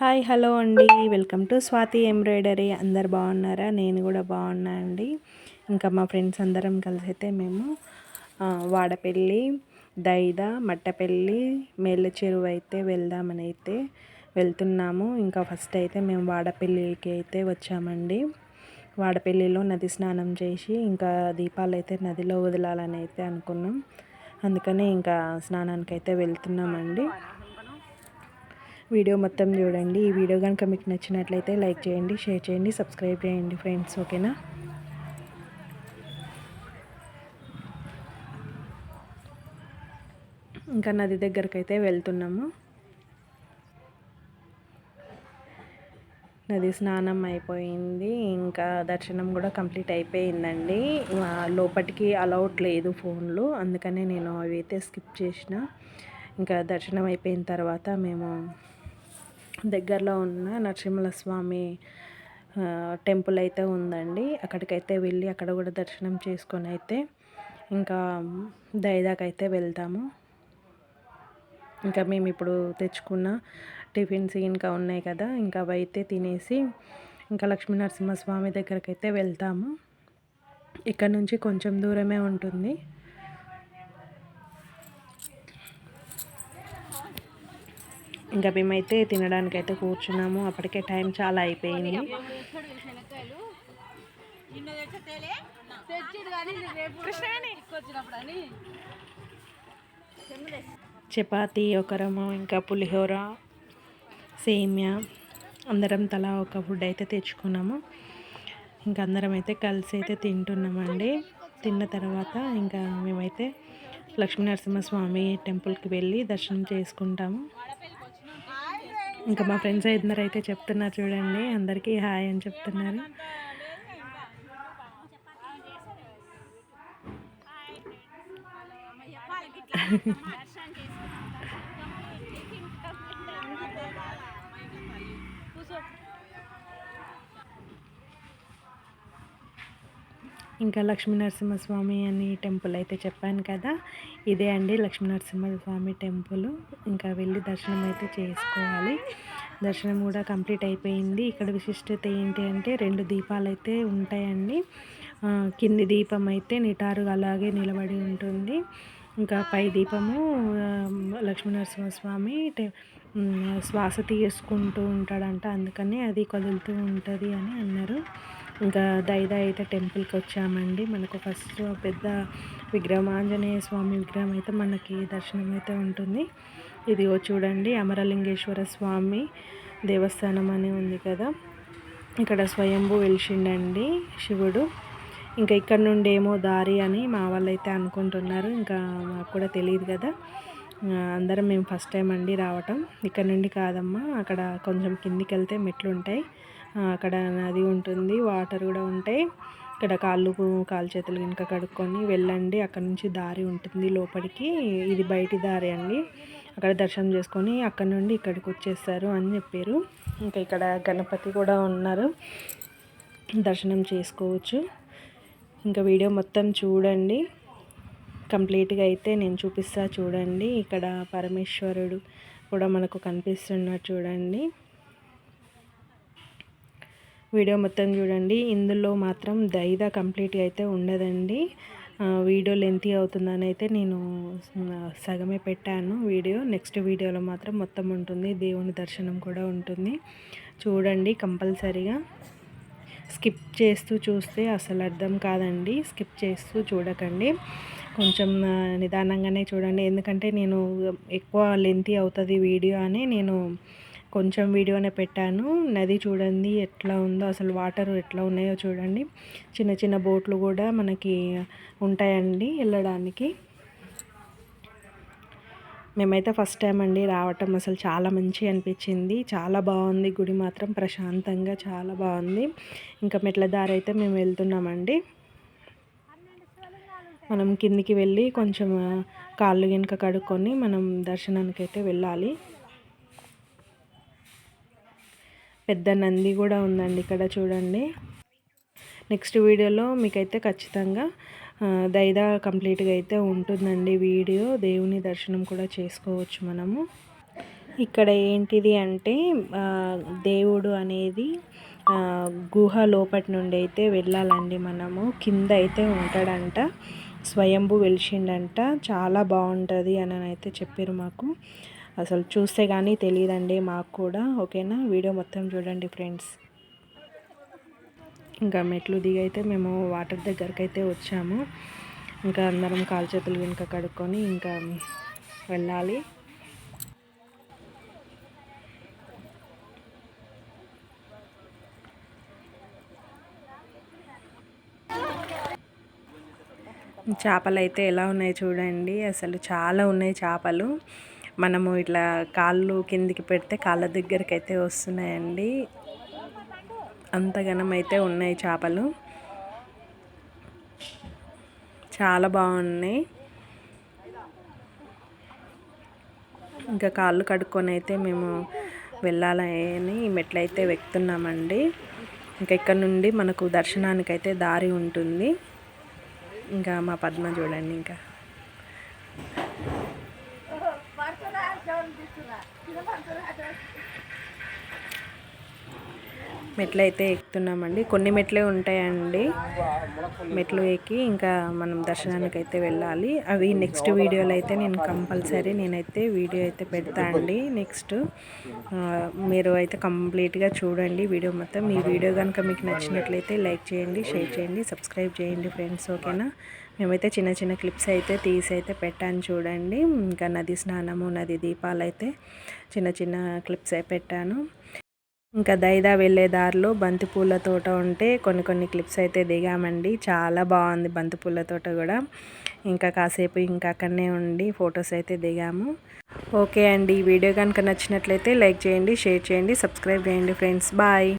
Hi hello అండి. Welcome to Swathi embroidery. అందరు బాగున్నారా? నేను కూడా బాగున్నా అండి. ఇంకా మా ఫ్రెండ్స్ అందరం కలిసి అయితే మేము వాడపల్లి దైద మట్టపల్లి మేళ్ళ చెరువు అయితే వెళ్దామని అయితే వెళ్తున్నాము. ఇంకా ఫస్ట్ అయితే మేము వాడపల్లికి అయితే వచ్చామండి. వాడపల్లిలో నది స్నానం చేసి ఇంకా దీపాలు అయితే నదిలో వదలాలని అయితే అనుకున్నాం. అందుకని ఇంకా స్నానానికి అయితే వెళ్తున్నామండి. వీడియో మొత్తం చూడండి. ఈ వీడియో కనుక మీకు నచ్చినట్లయితే లైక్ చేయండి షేర్ చేయండి సబ్స్క్రైబ్ చేయండి ఫ్రెండ్స్ ఓకేనా? ఇంకా నది దగ్గరకైతే వెళ్తున్నాము. నది స్నానం అయిపోయింది. ఇంకా దర్శనం కూడా కంప్లీట్ అయిపోయిందండి. లోపటికి అలౌట్ లేదు ఫోన్లు. అందుకనే నేను అవి అయితే స్కిప్ చేసిన. ఇంకా దర్శనం అయిపోయిన తర్వాత మేము దగ్గరలో ఉన్న నరసింహస్వామి టెంపుల్ అయితే ఉందండి. అక్కడికైతే వెళ్ళి అక్కడ కూడా దర్శనం చేసుకొని అయితే ఇంకా దైదాకైతే వెళ్తాము. ఇంకా మేము ఇప్పుడు తెచ్చుకున్న టిఫిన్స్ ఇంకా ఉన్నాయి కదా ఇంకా అవి అయితే తినేసి ఇంకా లక్ష్మీ నరసింహస్వామి దగ్గరికి అయితే వెళ్తాము. ఇక్కడ నుంచి కొంచెం దూరమే ఉంటుంది. ఇంకా మేమైతే తినడానికి అయితే కూర్చున్నాము. అప్పటికే టైం చాలా అయిపోయింది. చపాతి ఒకరము ఇంకా పులిహోర సేమ్యా. అందరం తలా ఒక ఫుడ్ అయితే తెచ్చుకున్నాము. ఇంకా అందరం అయితే కలిసి అయితే తింటున్నామండి. తిన్న తర్వాత ఇంకా మేమైతే లక్ష్మీనరసింహస్వామి టెంపుల్కి వెళ్ళి దర్శనం చేసుకుంటాము. ఇంకా మా ఫ్రెండ్స్ ఇద్దరు అయితే చెప్తున్నారు చూడండి. అందరికీ హాయ్ అని చెప్తున్నారు. ఇంకా లక్ష్మీనరసింహస్వామి అని టెంపుల్ అయితే చెప్పాను కదా ఇదే అండి లక్ష్మీనరసింహస్వామి టెంపుల్. ఇంకా వెళ్ళి దర్శనం అయితే చేసుకోవాలి. దర్శనం కూడా కంప్లీట్ అయిపోయింది. ఇక్కడ విశిష్టత ఏంటి అంటే రెండు దీపాలు అయితే ఉంటాయండి. కింది దీపం అయితే నిటారుగా అలాగే నిలబడి ఉంటుంది. ఇంకా పై దీపము లక్ష్మీనరసింహస్వామి శ్వాస తీసుకుంటూ ఉంటాడంట. అందుకని అది కదులుతూ ఉంటుంది అని అన్నారు. ఇంకా దైదా అయితే టెంపుల్కి వచ్చామండి మనకు ఫస్ట్ పెద్ద విగ్రహం ఆంజనేయ స్వామి విగ్రహం అయితే మనకి దర్శనం అయితే ఉంటుంది. ఇదిగో చూడండి అమరలింగేశ్వర స్వామి దేవస్థానం అని ఉంది కదా. ఇక్కడ స్వయంభూ వెలిసిండండి శివుడు. ఇంకా ఇక్కడ నుండి ఏమో దారి అని మా వాళ్ళు అయితే అనుకుంటున్నారు. ఇంకా మాకు కూడా తెలియదు కదా. అందరం మేము ఫస్ట్ టైం అండి రావటం. ఇక్కడ నుండి కాదమ్మా అక్కడ కొంచెం కిందికి వెళ్తే మెట్లు ఉంటాయి అక్కడ నది ఉంటుంది వాటర్ కూడా ఉంటాయి. ఇక్కడ కాళ్ళు కాలు చేతులు కనుక కడుక్కొని వెళ్ళండి. అక్కడ నుంచి దారి ఉంటుంది లోపలికి. ఇది బయటి దారి అండి. అక్కడ దర్శనం చేసుకొని అక్కడ నుండి ఇక్కడికి వచ్చేస్తారు అని చెప్పారు. ఇంకా ఇక్కడ గణపతి కూడా ఉన్నారు. దర్శనం చేసుకోవచ్చు. ఇంకా వీడియో మొత్తం చూడండి. కంప్లీట్గా అయితే నేను చూపిస్తా చూడండి. ఇక్కడ పరమేశ్వరుడు కూడా మనకు కనిపిస్తున్నాడు చూడండి. వీడియో మొత్తం చూడండి. ఇందులో మాత్రం దైదా కంప్లీట్గా అయితే ఉండదండి. వీడియో లెంతీ అవుతుందని అయితే నేను సగమే పెట్టాను వీడియో. నెక్స్ట్ వీడియోలో మాత్రం మొత్తం ఉంటుంది. దేవుని దర్శనం కూడా ఉంటుంది. చూడండి కంపల్సరీగా. స్కిప్ చేస్తూ చూస్తే అసలు అర్థం కాదండి. స్కిప్ చేస్తూ చూడకండి. కొంచెం నిదానంగానే చూడండి. ఎందుకంటే నేను ఎక్కువ లెంతీ అవుతుంది వీడియో అని నేను కొంచెం వీడియోనే పెట్టాను. నది చూడండి ఎట్లా ఉందో అసలు వాటర్ ఎట్లా ఉన్నాయో చూడండి. చిన్న చిన్న బోట్లు కూడా మనకి ఉంటాయండి వెళ్ళడానికి. మేమైతే ఫస్ట్ టైం అండి రావటం. అసలు చాలా మంచి అనిపించింది. చాలా బాగుంది. గుడి మాత్రం ప్రశాంతంగా చాలా బాగుంది. ఇంకా మెట్ల దారి అయితే మేము వెళ్తున్నామండి. మనం కిందికి వెళ్ళి కొంచెం కాళ్ళు వెనుక కడుక్కొని మనం దర్శనానికి అయితే వెళ్ళాలి. పెద్ద నంది కూడా ఉందండి ఇక్కడ చూడండి. నెక్స్ట్ వీడియోలో మీకైతే ఖచ్చితంగా దైదా కంప్లీట్గా అయితే ఉంటుందండి వీడియో. దేవుని దర్శనం కూడా చేసుకోవచ్చు మనము. ఇక్కడ ఏంటిది అంటే దేవుడు అనేది గుహ లోపటి నుండి అయితే వెళ్ళాలండి మనము. కింద అయితే ఉంటాడంట. స్వయంభు వెలిసిండంట. చాలా బాగుంటుంది అని అయితే చెప్పారు మాకు. అసలు చూస్తే కానీ తెలియదండి మాకు కూడా ఓకేనా? వీడియో మొత్తం చూడండి ఫ్రెండ్స్. ఇంకా మెట్లు దిగి అయితే మేము వాటర్ దగ్గరికి అయితే వచ్చాము. ఇంకా అందరం కాలు చేతులు వెనుక కడుక్కొని ఇంకా వెళ్ళాలి. చేపలు అయితే ఎలా ఉన్నాయి చూడండి. అసలు చాలా ఉన్నాయి చేపలు. మనము ఇట్లా కాళ్ళు కిందికి పెడితే కాళ్ళ దగ్గరికి అయితే వస్తున్నాయండి. అంతగనం అయితే ఉన్నాయి చేపలు. చాలా బాగున్నాయి. ఇంకా కాళ్ళు కడుక్కొని అయితే మేము వెళ్ళాలని మెట్లయితే వెక్తున్నామండి. ఇంకా ఇక్కడ నుండి మనకు దర్శనానికి అయితే దారి ఉంటుంది. ఇంకా మా పద్మ చూడండి ఇంకా. Coba. మెట్లు అయితే ఎక్కుతున్నామండి. కొన్ని మెట్లే ఉంటాయండి. మెట్లు ఎక్కి ఇంకా మనం దర్శనానికి అయితే వెళ్ళాలి. అవి నెక్స్ట్ వీడియోలో అయితే నేను కంపల్సరీ నేనైతే వీడియో అయితే పెడతా అండి. నెక్స్ట్ మీరు అయితే కంప్లీట్గా చూడండి వీడియో మొత్తం. ఈ వీడియో కనుక మీకు నచ్చినట్లయితే లైక్ చేయండి షేర్ చేయండి సబ్స్క్రైబ్ చేయండి ఫ్రెండ్స్ ఓకేనా? మేమైతే చిన్న చిన్న క్లిప్స్ అయితే తీసి అయితే పెట్టాను చూడండి. ఇంకా నది స్నానము నది దీపాలు అయితే చిన్న చిన్న క్లిప్స్ అయితే పెట్టాను. ఇంకా దైదా వెళ్ళే దారిలో బంతిపూల తోట ఉంటే కొన్ని కొన్ని క్లిప్స్ అయితే దిగామండి. చాలా బాగుంది బంతిపూల తోట కూడా. ఇంకా కాసేపు ఇంకా అక్కడనే ఉండి ఫొటోస్ అయితే దిగాము. ఓకే అండి. ఈ వీడియో కనుక నచ్చినట్లయితే లైక్ చేయండి షేర్ చేయండి సబ్స్క్రైబ్ చేయండి ఫ్రెండ్స్. బాయ్.